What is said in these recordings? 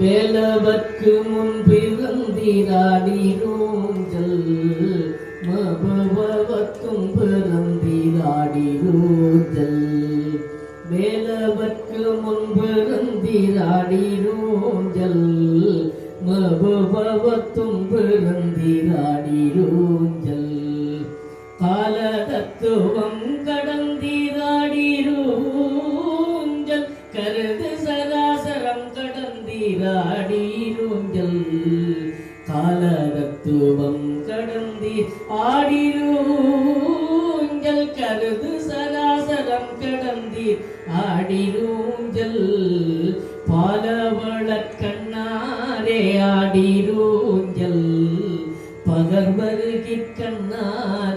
வேலவர்க்கு முன்பிறந்திராடிரோஞ்சல் பிறந்திராடிரோஞ்சல் மபவத்தும் பிறந்திராடிரோஞ்சல். வேலவர்க்கு முன்பிறந்திராடிரோஞ்சல் மபவத்தும் பிறந்திராடிரோஞ்சல். காலதத்துவம்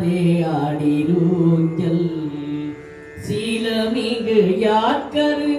கண்ணாரே ஆடிரோஞ்சல் சீலமிகு yorker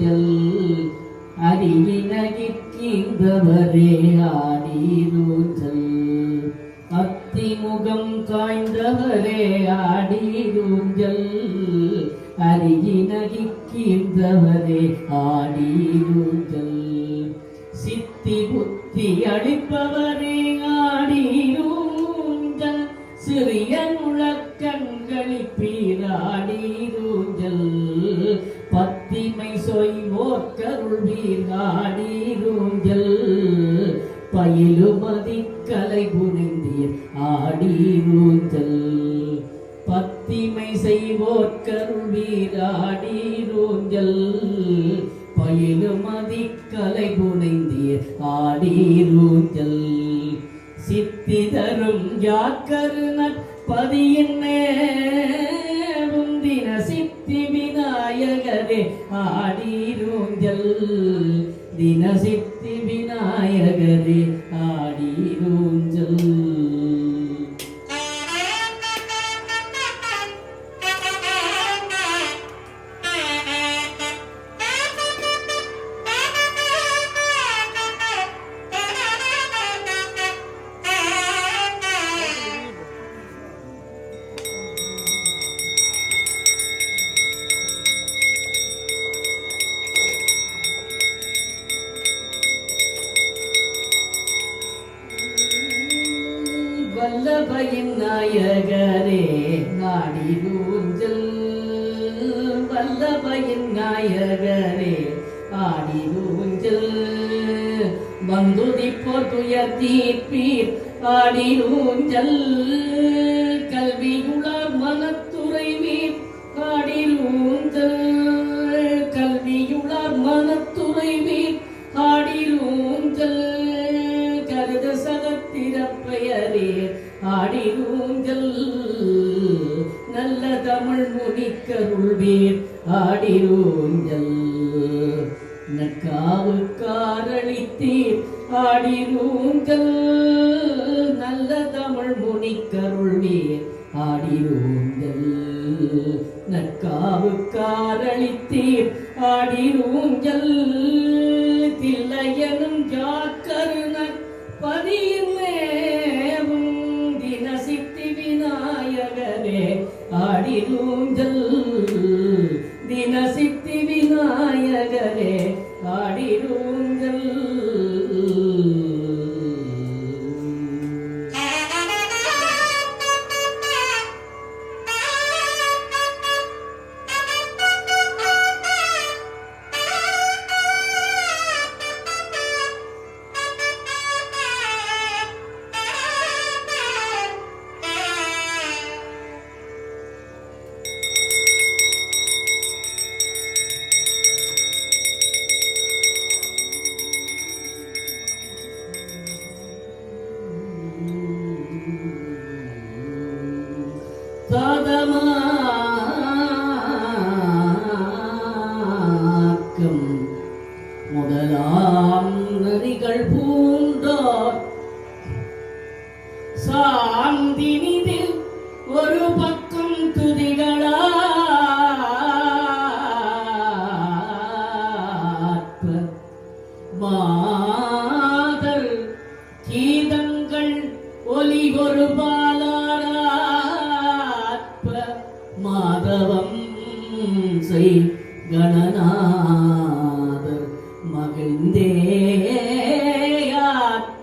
Athimugam குஞ்சல் அறிவினகிற்கின்றவரே ஆடிரூஞ்சல் Athimugam காய்ந்தவரே ஆடிரூஞ்சல் அருகினகிற்கின்றவரே ஆடிரூஞ்சல் சித்தி புத்தி அளிப்பவரே சொய்வோர் கருள்வீராடீரூஞ்சல் பயிலுமதி கலை புரிந்தீர் ஆடீரூஞ்சல் பத்திமை செய்வோர் கருள்வீராடீரூஞ்சல் பயிலுமதி கலை புனைந்தீர் ஆடீரூஞ்சல் சித்தி தரும் யாக்கருணர் பதியின் சித்தி விநாயகரே ஆடி தின சித்தி வல்லபயின் நாயகரே நாடி ஊஞ்சல் வல்லபயின் நாயகரே ஆடி ஊஞ்சல் வந்துதிப்போர் துயர் தீர்ப்பீர் ஆடி ஊஞ்சல் கல்வியுளார் மனத்துறைவீர் ஆடிரூஞ்சல் கல்வியுளார் ஆடி ஊஞ்சல் கருத சகத்திர பெயரே ஆடி ஊஞ்சல் நல்ல தமிழ் முனிக்கருள்வீர் ஆடிரூஞ்சல் நக்காவுக்காரளித்தீர் ஊஞ்சல் நல்ல தமிழ் முனிக்கருள்வீர் ஆடிரூஞ்சல் ஆடி ஊஞ்சல் தில்லையனும் ஜாக்கருண பதியும் ஆடிரூஞ்சல் சாந்தினிதில் ஒரு பக்கம்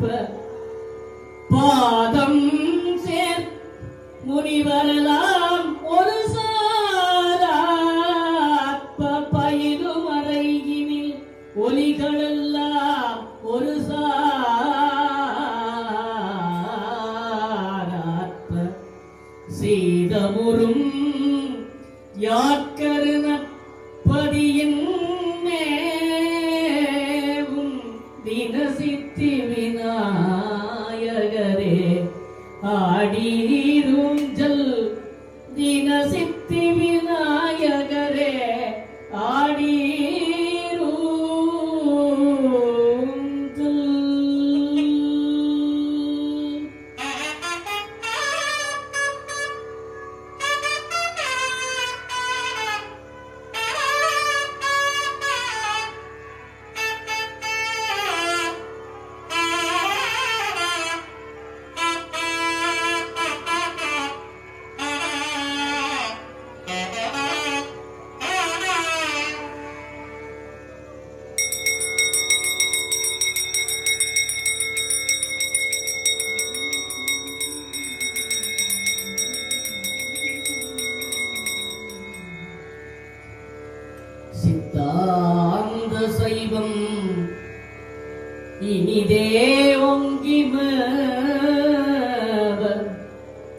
காப்ப பாதம் சேர் முனிவரலா பாடி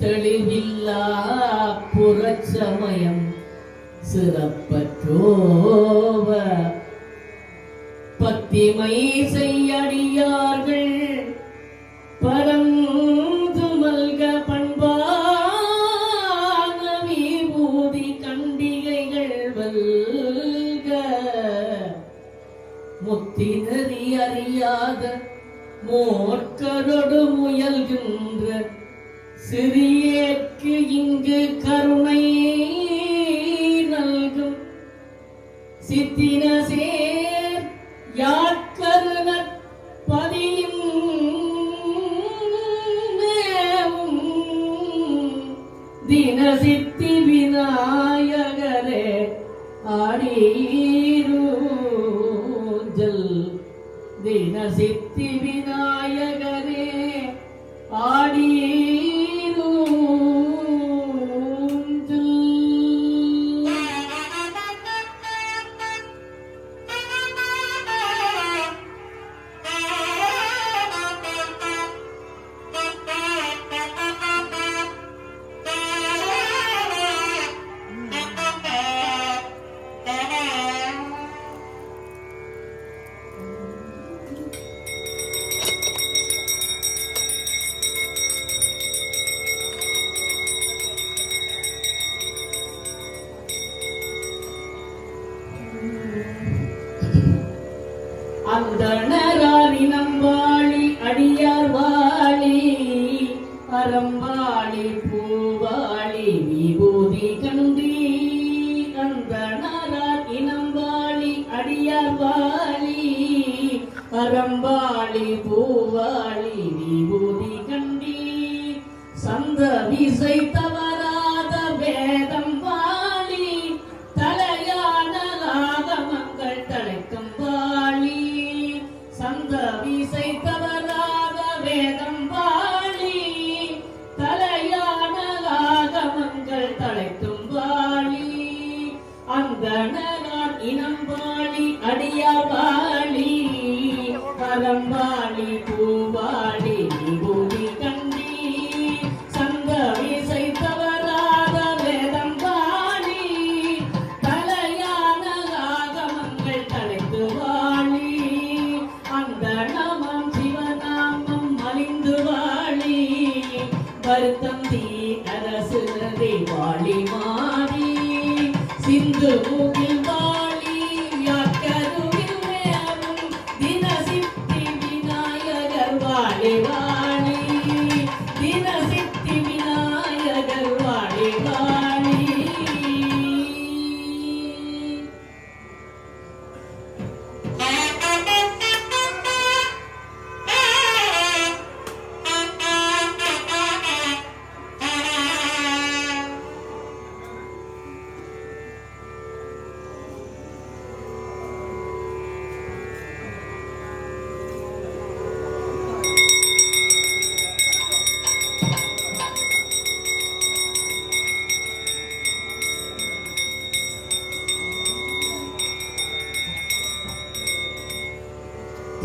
தெளிவில்லா புறச்சமயம் சிறப்பற்றோவ பத்திமை செய்யடியா சிறியேற்கு இங்கு கருணை நல்கும். சித்தின சேர் யாக்கருண பதியும் தினசித்தி விநாயகரே ஆடீரூஜல் தினசித்தி விநாயகர் ಪಿತಾಮಹ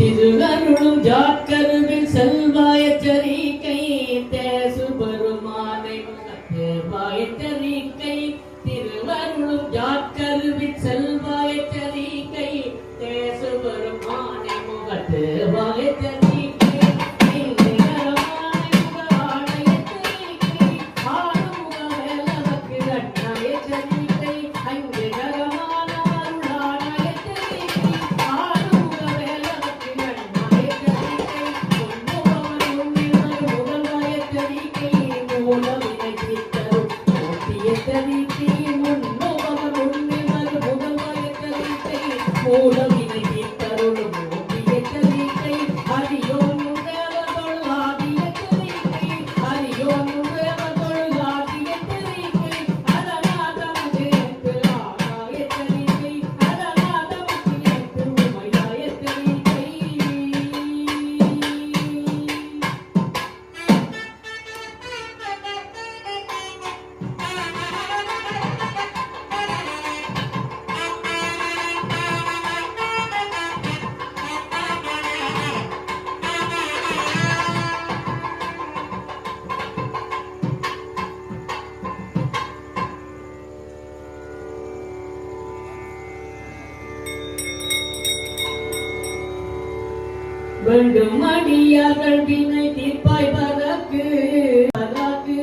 திருவருளும் ஜாக்கருவில் செல்வாய சரிக்கை தேசுபெருமானை தேவாய சரிக்கை திருவருளும் ஜாக்கருவில் செல்வாய சரிக்கை தேசுபெருமானை முக தேவாய சரி Thank you. வேண்டும் அடியார்கள் வினை தீர்ப்பாய் பகக்கு பகக்கு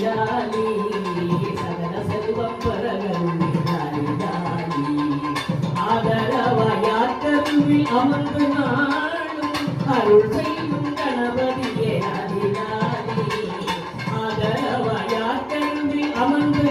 దాని సగల సెల్వం పరగరుడి దాని దాని ஆதரவாயாக்கருவி அமர்ந்து நாடும் அருள் செய்யும் கணபதியே அதிகாரி ஆதரவாயாக்கருவி அமர்ந்து